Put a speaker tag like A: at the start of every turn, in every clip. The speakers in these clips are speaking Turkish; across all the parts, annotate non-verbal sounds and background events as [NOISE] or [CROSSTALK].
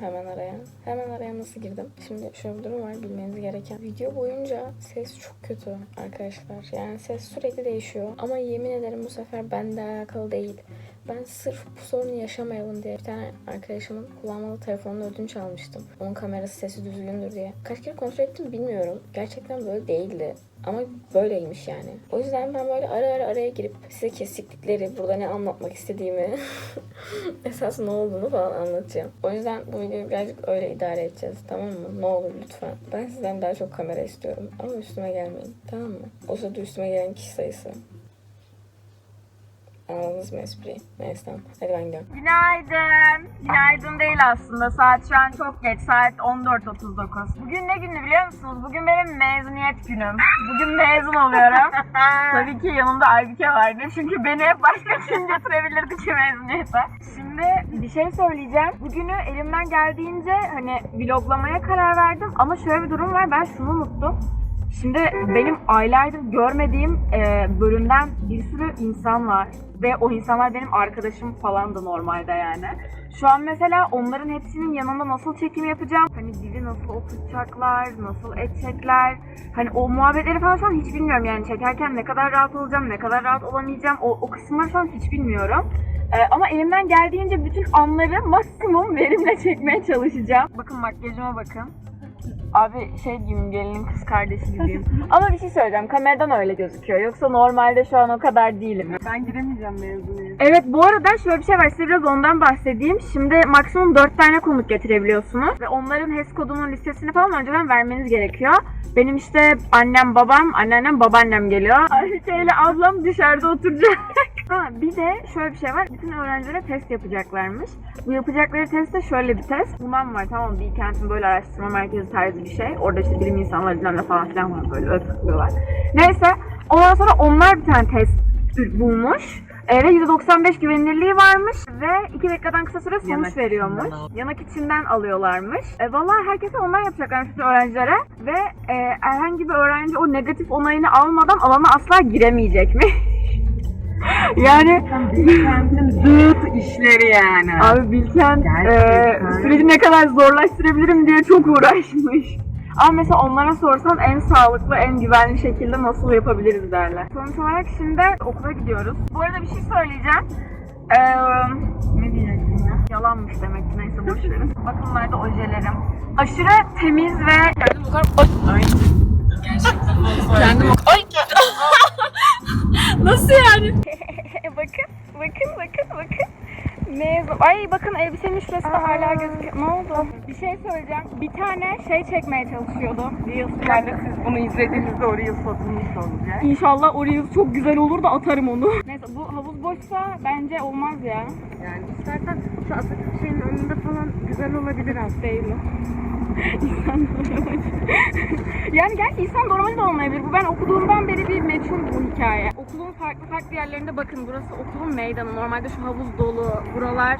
A: hemen araya. Hemen araya nasıl girdim? Şimdi şöyle bir durum var bilmeniz gereken. Video boyunca ses çok kötü arkadaşlar. Yani ses sürekli değişiyor. Ama yemin ederim bu sefer bende alakalı değil. Ben sırf bu sorunu yaşamayalım diye bir tane arkadaşımın kullanmalı telefonunu ödünç almıştım. Onun kamerası sesi düzgündür diye. Kaç kere kontrol ettim bilmiyorum. Gerçekten böyle değildi. Ama böyleymiş yani. O yüzden ben böyle ara ara araya girip size kesiklikleri, burada ne anlatmak istediğimi, [LAUGHS] esas ne olduğunu falan anlatacağım. O yüzden bu videoyu birazcık öyle idare edeceğiz. Tamam mı? Ne olur lütfen. Ben sizden daha çok kamera istiyorum. Ama üstüme gelmeyin. Tamam mı? O sırada üstüme gelen kişi sayısı. Anladınız mı espriyi? Neyse tamam. Hadi ben gidiyorum.
B: Günaydın. Günaydın değil aslında. Saat şu an çok geç. Saat 14.39. Bugün ne günü biliyor musunuz? Bugün benim mezuniyet günüm. [LAUGHS] Bugün mezun oluyorum. [LAUGHS] Tabii ki yanımda Aybüke vardı. Çünkü beni hep başka kim götürebilirdi ki mezuniyete. Şimdi bir şey söyleyeceğim. Bugünü elimden geldiğince hani vloglamaya karar verdim. Ama şöyle bir durum var. Ben şunu unuttum. Şimdi benim aylardır görmediğim e, bölümden bir sürü insan var. Ve o insanlar benim arkadaşım falan da normalde yani. Şu an mesela onların hepsinin yanında nasıl çekim yapacağım? Hani dili nasıl oturtacaklar, nasıl edecekler? Hani o muhabbetleri falan şu hiç bilmiyorum yani çekerken ne kadar rahat olacağım, ne kadar rahat olamayacağım o, o kısımları şu an hiç bilmiyorum. Ee, ama elimden geldiğince bütün anları maksimum verimle çekmeye çalışacağım. Bakın makyajıma bakın. Abi şey gibiyim, gelinin kız kardeşi gibiyim. Ama bir şey söyleyeceğim, kameradan öyle gözüküyor. Yoksa normalde şu an o kadar değilim.
C: Ben giremeyeceğim mezuniyete.
B: Evet bu arada şöyle bir şey var size biraz ondan bahsedeyim. Şimdi maksimum 4 tane konuk getirebiliyorsunuz. Ve onların HES kodunun listesini falan önceden vermeniz gerekiyor. Benim işte annem babam, anneannem babaannem geliyor. Ayşe ile ablam dışarıda oturacak. Ha, bir de şöyle bir şey var. Bütün öğrencilere test yapacaklarmış. Bu yapacakları test de şöyle bir test. Bundan var tamam mı? Bilkent'in böyle araştırma merkezi tarzı bir şey. Orada işte bilim insanları bilmem ne falan filan var böyle öyle takılıyorlar. Neyse ondan sonra onlar bir tane test bulmuş. E, ve %95 güvenilirliği varmış ve 2 dakikadan kısa süre sonuç
C: Yanak
B: veriyormuş.
C: içinden.
B: Yanak içinden alıyorlarmış. E, vallahi herkese ondan yapacaklarmış bütün öğrencilere ve e, herhangi bir öğrenci o negatif onayını almadan alana asla giremeyecekmiş. [LAUGHS] yani
C: Bilkent'in zıt işleri yani.
B: Abi Bilkent e,
C: Gerçekten.
B: süreci ne kadar zorlaştırabilirim diye çok uğraşmış. Ama mesela onlara sorsan en sağlıklı, en güvenli şekilde nasıl yapabiliriz derler. Sonuç olarak şimdi okula gidiyoruz. Bu arada bir şey söyleyeceğim. Ee, ne diyecektim ya? Yalanmış demek ki neyse boş verin. [LAUGHS] Bakın da ojelerim. Aşırı temiz ve... Kendim bu kadar... Ay. Gerçekten Kendim Ay! [LAUGHS] Nasıl yani? [LAUGHS] bakın, bakın, bakın. Mezun. Ay bakın elbisenin şurası da hala gözüküyor. Ne oldu? Bir şey söyleyeceğim. Bir tane şey çekmeye çalışıyordum. Reels.
C: Yani siz bunu izlediğinizde oraya satılmış olacak.
B: İnşallah o Reels çok güzel olur da atarım onu. Neyse bu havuz boşsa bence olmaz ya.
C: Yani istersen şu Atatürk şeyin önünde falan güzel olabilir aslında.
B: Değil mi? [LAUGHS] İnsan doğramacı. yani gerçi insan doğramacı da olmayabilir. Bu ben okuduğumdan beri bir meçhul bu hikaye. Okulun farklı farklı yerlerinde bakın burası okulun meydanı. Normalde şu havuz dolu. Buralar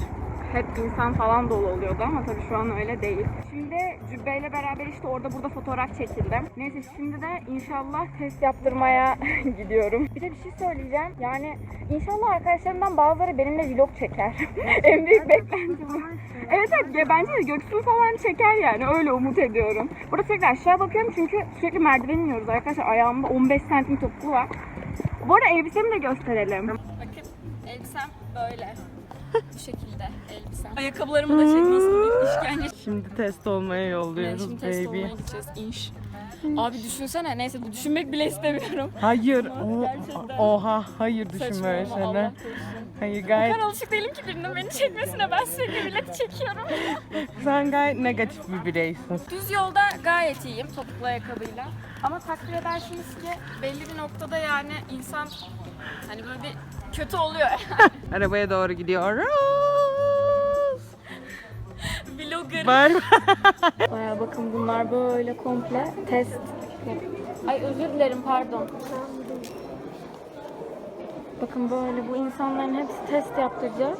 B: hep insan falan dolu oluyordu ama tabii şu an öyle değil. Şimdi cübbeyle beraber işte orada burada fotoğraf çekildim. Neyse şimdi de inşallah test yaptırmaya [LAUGHS] gidiyorum. Bir de bir şey söyleyeceğim. Yani inşallah arkadaşlarımdan bazıları benimle vlog çeker. [LAUGHS] en büyük beklentim. Evet evet ya bence de Göksu'yu falan çeker yani öyle umut ediyorum. Burada sürekli aşağı bakıyorum çünkü sürekli merdiven iniyoruz arkadaşlar. Ayağımda 15 santim topuklu var. Bu arada elbisemi de gösterelim.
A: Bakın elbisem böyle. [LAUGHS] Bu şekilde elbisem. Ayakkabılarımı da çek nasıl bir işkence.
C: Şimdi test olmaya
A: Yani
C: yolluyoruz
A: şimdi test
C: baby.
A: olmaya gideceğiz inş. Abi düşünsene neyse bu düşünmek bile istemiyorum.
C: Hayır. O-
A: gerçekten.
C: oha hayır düşün böyle
A: Saçmalama Allah
C: şeyler.
A: korusun.
C: Hayır gayet
A: Ben alışık değilim ki birinin beni çekmesine. Ben sürekli milleti çekiyorum. [LAUGHS]
C: sen gayet negatif bir bireysin.
A: Düz yolda gayet iyiyim topuklu ayakkabıyla. Ama takdir edersiniz ki belli bir noktada yani insan hani böyle bir kötü oluyor. [LAUGHS]
C: Arabaya doğru gidiyoruz.
A: Vlogger.
C: Bye [LAUGHS]
A: Baya bakın bunlar böyle komple test. Ay özür dilerim pardon. Bakın böyle bu insanların hepsi test yaptıracak.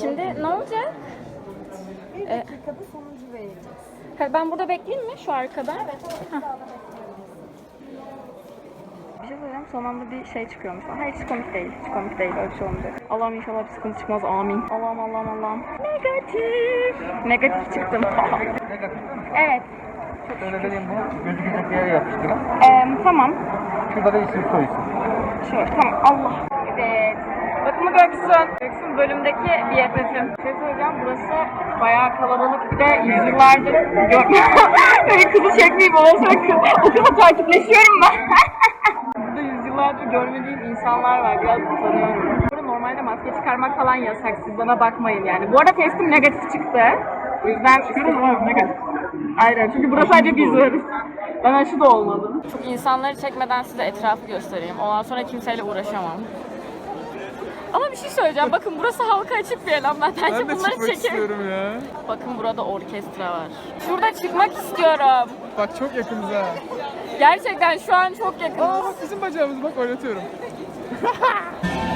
A: Şimdi ne olacak? Ee,
C: sonucu vereceğiz.
A: ha, ben burada bekleyeyim mi şu arkada? Evet. söyleyeceğim. Son anda bir şey çıkıyormuş. Hayır hiç komik değil. Hiç komik değil. Öyle bir şey olmayacak. Allah'ım inşallah bir sıkıntı çıkmaz. Amin. Allah'ım Allah'ım Allah'ım. Negatif. Negatif çıktım. evet.
D: Şöyle vereyim bunu. Gözükecek yere yapıştırın.
A: Ee, tamam.
D: Şurada da isim soy isim.
A: Şöyle tamam. Allah. Evet. Bakımı Göksun. Göksun bölümdeki BFF'im. Şey söyleyeceğim. Burası bayağı kalabalık. Bir de yüzyıllardır görmüyorum. [LAUGHS] Kızı çekmeyeyim ama sonra kız. O kızla takipleşiyorum ben. [LAUGHS] Burada yüzyıllardır görmediğim insanlar var. Biraz utanıyorum. Burada normalde maske çıkarmak falan yasak. Siz bana bakmayın yani. Bu arada testim negatif çıktı. O yüzden çıkıyorum abi negatif. Aynen çünkü burada sadece biz varız. Ben aşı da olmadım. Çok insanları çekmeden size etrafı göstereyim. Ondan sonra kimseyle uğraşamam. Ama bir şey söyleyeceğim. Bakın burası halka açık bir alan. Ben bence bunları çekerim.
E: ya.
A: Bakın burada orkestra var. Şurada çıkmak istiyorum.
E: Bak çok yakınız ha.
A: Gerçekten şu an çok
E: Aa
A: yakınız.
E: bak bizim bacağımız bak oynatıyorum. [LAUGHS]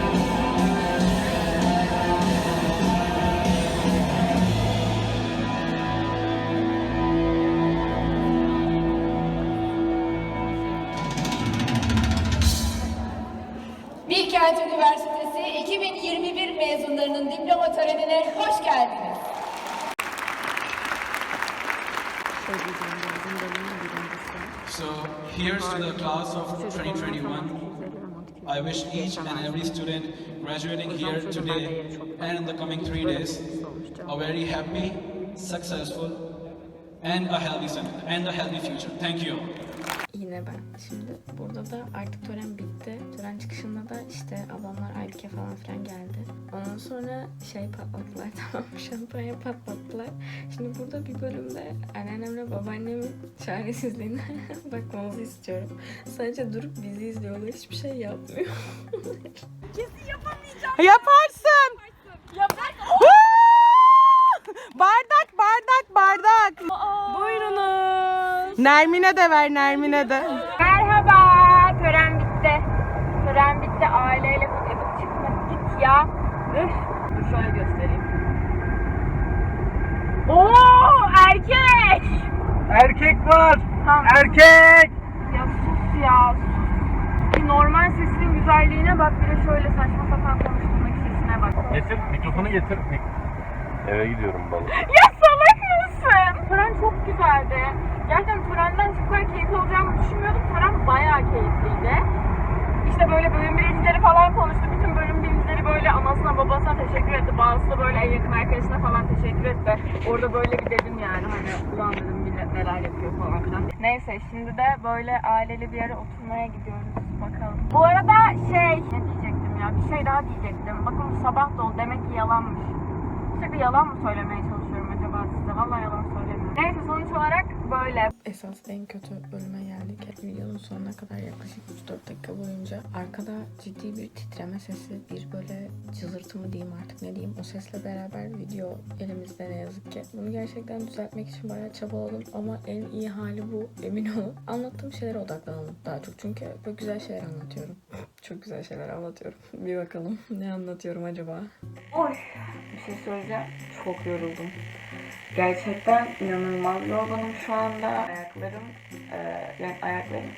F: törenine hoş geldiniz.
G: So here's to the class of 2021. I wish each and every student graduating here today and in the coming three days a very happy, successful, and a healthy son- and a healthy future. Thank you.
A: Yine ben. Şimdi burada da artık tören bitti. Tören çıkışında da işte ablamlar Aybike falan filan geldi. Ondan sonra şey patlattılar [LAUGHS] tamam? Şampanya patlattılar. Şimdi burada bir bölümde anneannemle babaannemin çaresizliğine [LAUGHS] bakmamızı istiyorum. Sadece durup bizi izliyorlar. Hiçbir şey yapmıyor. [LAUGHS]
C: Yaparsın. Woo! bardak bardak bardak.
A: Buyurunuz.
C: Nermin'e de ver Nermin'e de.
H: Merhaba. Tören bitti. Tören bitti. Aileyle kutladık. Çıkma git ya. Üf. Dur şöyle göstereyim. Oo erkek.
D: Erkek var.
H: Tamam.
D: Erkek.
H: Ya sus ya sus. Bir normal sesinin güzelliğine bak bir de şöyle saçma sapan konuştuğundaki sesine bak.
D: Getir mikrofonu getir. Eve gidiyorum balık. [LAUGHS]
H: Ya salak mısın? Tören çok güzeldi. Gerçekten törenden çok kadar keyifli olacağımı düşünmüyordum. Tören bayağı keyifliydi. İşte böyle bölüm birincileri falan konuştu. Bütün bölüm birincileri böyle anasına babasına teşekkür etti. Bazısı da böyle en yakın arkadaşına falan teşekkür etti. Orada böyle bir dedim yani hani ulan dedim neler yapıyor falan filan. Neyse şimdi de böyle aileli bir yere oturmaya gidiyoruz. Bakalım. Bu arada şey ne diyecektim ya bir şey daha diyecektim. Bakın sabah dolu demek ki yalanmış. Sürekli yalan mı söylemeye çalışıyorum acaba size? Vallahi yalan söylemiyorum. Neyse sonuç olarak böyle.
A: Esas en kötü bölüme geldik. Videonun sonuna kadar yaklaşık 3-4 dakika boyunca arkada ciddi bir titreme sesi, bir böyle cızırtı mı diyeyim artık ne diyeyim o sesle beraber video elimizde ne yazık ki. Bunu gerçekten düzeltmek için bayağı çabaladım ama en iyi hali bu emin olun. Anlattığım şeylere odaklanalım daha çok çünkü böyle güzel şeyler anlatıyorum. çok güzel şeyler anlatıyorum. [LAUGHS] [LAUGHS] Bir bakalım ne anlatıyorum acaba?
H: Oy bir şey söyleyeceğim. Çok yoruldum. Gerçekten inanılmaz yorgunum şu anda. Ayaklarım, e, yani ayaklarım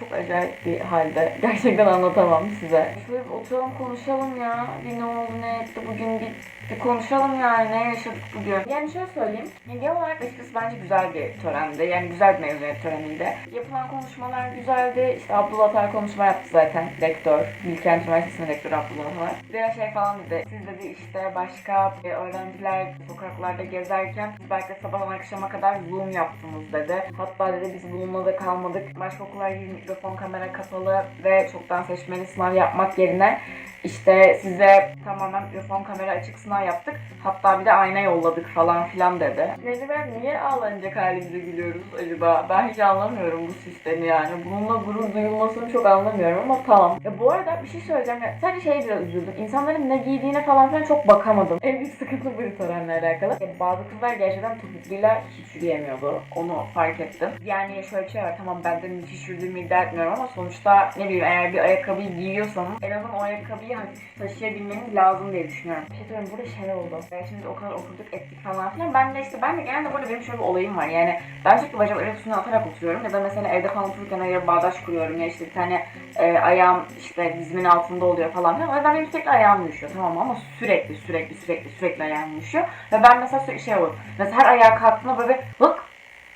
H: çok acayip bir halde. Gerçekten anlatamam size. Şöyle oturalım konuşalım ya. Bir ne oldu ne etti bugün bir, bir konuşalım yani ne yaşadık bugün. Yani şöyle söyleyeyim. Genel olarak açıkçası bence güzel bir törendi. Yani güzel bir mezuniyet töreniydi. Yapılan konuşmalar güzeldi. İşte Abdullah Atar konuşma yaptı zaten. Rektör. Bilkent Üniversitesi'nin rektörü Abdullah Atar. Bir şey falan dedi. Siz dedi işte başka e, öğrenciler sokaklarda gezerken siz belki sabahtan akşama kadar zoom yaptınız dedi. Hatta dedi biz bununla da kalmadık. Başka okullar gibi mikrofon kamera kapalı ve çoktan seçmeli sınav yapmak yerine işte size tamamen mikrofon kamera açık sınav yaptık. Hatta bir de ayna yolladık falan filan dedi. Yani ben niye ağlanacak halimize gülüyoruz acaba? Ben hiç anlamıyorum bu sistemi yani. Bununla gurur duyulmasını çok anlamıyorum ama tamam. Ya bu arada bir şey söyleyeceğim. Ya, sadece şeye biraz üzüldüm. İnsanların ne giydiğine falan filan çok bakamadım. En büyük sıkıntı bu törenle alakalı. Ya, bazı kızlar gerçekten topukluyla hiç yürüyemiyordu. Onu fark ettim. Yani şöyle bir şey var. Tamam ben de müthiş yürüdüğümü iddia etmiyorum ama sonuçta ne bileyim eğer bir ayakkabıyı giyiyorsanız en azından o ayakkabıyı hafif taşıyabilmeniz lazım diye düşünüyorum. Bir şey söyleyeyim burada şey oldu. Yani şimdi o kadar okuduk ettik falan filan. Ben de işte ben de genelde burada benim şöyle bir olayım var. Yani ben sürekli bacağımı öyle üstüne atarak oturuyorum. Ya da mesela evde falan otururken ya bağdaş kuruyorum. Ya işte bir tane e, ayağım işte dizimin altında oluyor falan filan. O yüzden benim sürekli ayağım düşüyor tamam mı? Ama sürekli sürekli sürekli sürekli ayağım düşüyor. Ve ben mesela sürekli şey olur. Mesela her ayağa kalktığımda böyle hık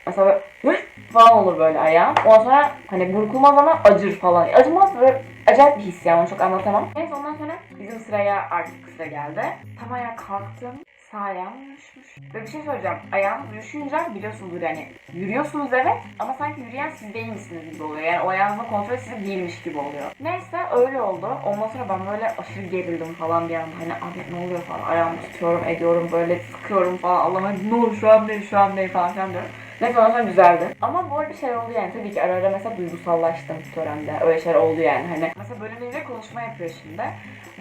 H: Mesela böyle falan olur böyle ayağım. Ondan sonra hani burkulmaz ama acır falan. Acımaz böyle acayip bir his yani onu çok anlatamam. Neyse ondan sonra bizim sıraya artık sıra geldi. Tam ayağa kalktım. Sağ ayağım uyuşmuş. Ve bir şey söyleyeceğim. Ayağım uyuşunca biliyorsunuzdur yani yürüyorsunuz evet ama sanki yürüyen siz değil gibi oluyor. Yani o ayağınızın kontrolü size değilmiş gibi oluyor. Neyse öyle oldu. Ondan sonra ben böyle aşırı gerildim falan bir anda. Hani abi ne oluyor falan. Ayağımı tutuyorum ediyorum böyle sıkıyorum falan. Allah'ım ne olur şu an değil şu an değil falan filan diyorum. Ondan sonra güzeldi. Ama bu arada şey oldu yani tabii ki ara ara mesela duygusallaştım törende. Öyle şeyler oldu yani hani. Mesela bölümleriyle konuşma yapıyor şimdi.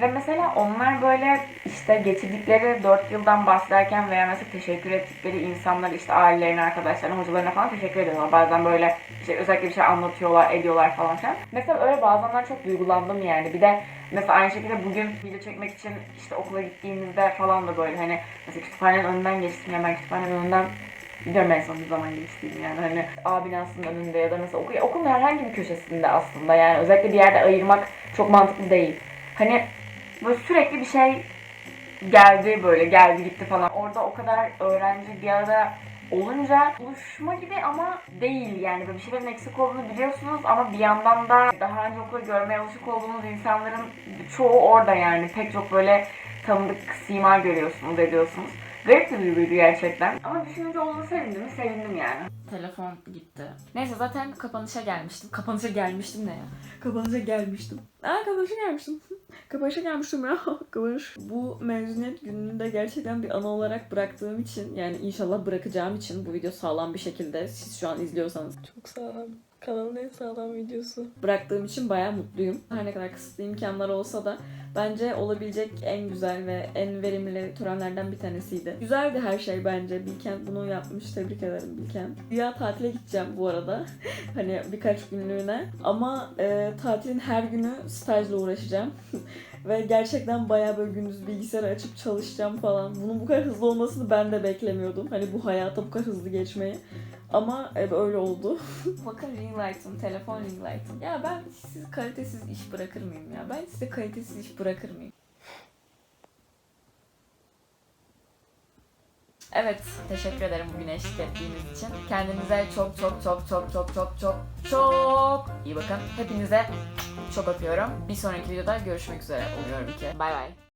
H: Ve mesela onlar böyle işte geçirdikleri 4 yıldan bahsederken veya mesela teşekkür ettikleri insanlar işte ailelerine, arkadaşlarına, hocalarına falan teşekkür ediyorlar. Bazen böyle işte özellikle bir şey anlatıyorlar, ediyorlar falan filan. Mesela öyle bazenler çok duygulandım yani. Bir de mesela aynı şekilde bugün video çekmek için işte okula gittiğimizde falan da böyle hani mesela kütüphanenin önünden geçtim ben kütüphanenin önünden Biliyorum en son bir zaman geçtiğim yani hani A binasının önünde ya da mesela okul, okulun herhangi bir köşesinde aslında yani özellikle bir yerde ayırmak çok mantıklı değil. Hani böyle sürekli bir şey geldi böyle geldi gitti falan. Orada o kadar öğrenci bir arada olunca buluşma gibi ama değil yani böyle bir şeylerin eksik olduğunu biliyorsunuz ama bir yandan da daha önce okulu görmeye alışık olduğunuz insanların çoğu orada yani pek çok böyle tanıdık sima görüyorsunuz ediyorsunuz. Garip bir duyguydu gerçekten. Ama düşününce olduğunu sevindim mi? Sevindim yani.
I: Telefon gitti. Neyse zaten kapanışa gelmiştim. Kapanışa gelmiştim ne ya? Kapanışa gelmiştim. Aa kapanışa gelmiştim. [LAUGHS] kapanışa gelmiştim ya. [LAUGHS] Kapanış. Bu mezuniyet gününde gerçekten bir anı olarak bıraktığım için yani inşallah bırakacağım için bu video sağlam bir şekilde siz şu an izliyorsanız
A: Çok sağlam. Kanalın en sağlam videosu.
I: bıraktığım için bayağı mutluyum. Her ne kadar kısıtlı imkanlar olsa da bence olabilecek en güzel ve en verimli törenlerden bir tanesiydi. Güzeldi her şey bence. Bilkent bunu yapmış. Tebrik ederim Bilkent. Güya tatile gideceğim bu arada. [LAUGHS] hani birkaç günlüğüne. Ama e, tatilin her günü stajla uğraşacağım. [LAUGHS] ve gerçekten bayağı böyle gündüz bilgisayarı açıp çalışacağım falan. Bunun bu kadar hızlı olmasını ben de beklemiyordum. Hani bu hayata bu kadar hızlı geçmeyi. Ama e, öyle oldu. [LAUGHS] Bakın ring light'ım, telefon ring light'ım. Ya ben sizi kalitesiz iş bırakır mıyım ya? Ben size kalitesiz iş bırakır mıyım? Evet, teşekkür ederim bugün eşlik ettiğiniz için. Kendinize çok çok çok çok çok çok çok çok iyi bakın. Hepinize çok öpüyorum. Bir sonraki videoda görüşmek üzere oluyorum ki. Bay bay.